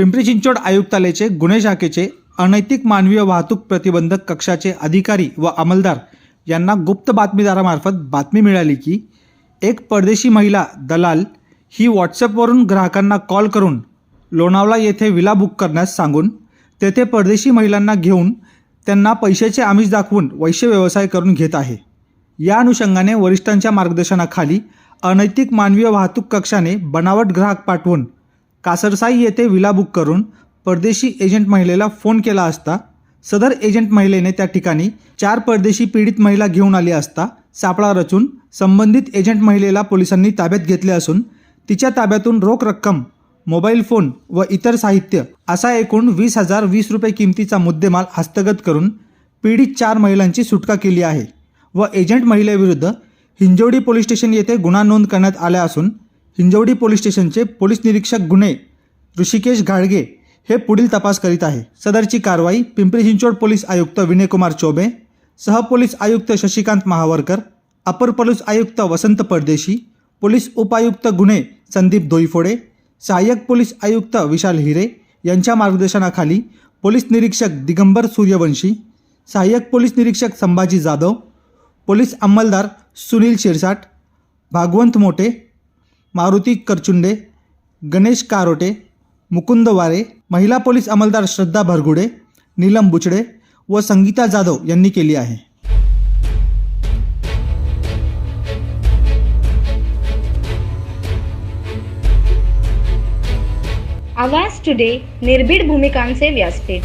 पिंपरी चिंचवड आयुक्तालयाचे गुन्हे शाखेचे अनैतिक मानवीय वाहतूक प्रतिबंधक कक्षाचे अधिकारी व अंमलदार यांना गुप्त बातमीदारामार्फत बातमी मिळाली की एक परदेशी महिला दलाल ही व्हॉट्सअपवरून ग्राहकांना कॉल करून लोणावळा येथे विला बुक करण्यास सांगून तेथे परदेशी महिलांना घेऊन त्यांना पैशाचे आमिष दाखवून वैश्य व्यवसाय करून घेत आहे. या अनुषंगाने वरिष्ठांच्या मार्गदर्शनाखाली अनैतिक मानवीय वाहतूक कक्षाने बनावट ग्राहक पाठवून कासरसाई येथे विला बुक करून परदेशी एजंट महिलेला फोन केला असता सदर एजंट महिलेने त्या ठिकाणी चार परदेशी पीडित महिला घेऊन आली असता सापळा रचून संबंधित एजंट महिलेला पोलिसांनी ताब्यात घेतले असून तिच्या ताब्यातून रोख रक्कम मोबाईल फोन व इतर साहित्य असा एकूण वीस हजार वीस रुपये किमतीचा मुद्देमाल हस्तगत करून पीडित चार महिलांची सुटका केली आहे व एजंट महिलेविरुद्ध हिंजवडी पोलीस स्टेशन येथे गुन्हा नोंद करण्यात आला असून हिंजवडी पोलीस स्टेशनचे पोलीस निरीक्षक गुन्हे ऋषिकेश घाडगे हे पुढील तपास करीत आहे. सदरची कारवाई पिंपरी चिंचवड पोलीस आयुक्त विनयकुमार चौबे सहपोलीस आयुक्त शशिकांत महावरकर अपर पोलीस आयुक्त वसंत परदेशी पोलीस उपायुक्त गुन्हे संदीप दोईफोडे सहाय्यक पोलीस आयुक्त विशाल हिरे यांच्या मार्गदर्शनाखाली पोलीस निरीक्षक दिगंबर सूर्यवंशी सहाय्यक पोलीस निरीक्षक संभाजी जाधव पोलीस अंमलदार सुनील शिरसाट भागवंत मोटे मारुती करचुंडे गणेश कारोटे मुकुंद वारे महिला पोलीस अंमलदार श्रद्धा भरगुडे नीलम बुचडे व संगीता जाधव यांनी केली आहे. आवाज टुडे निर्भीड भूमिकांचे व्यासपीठ.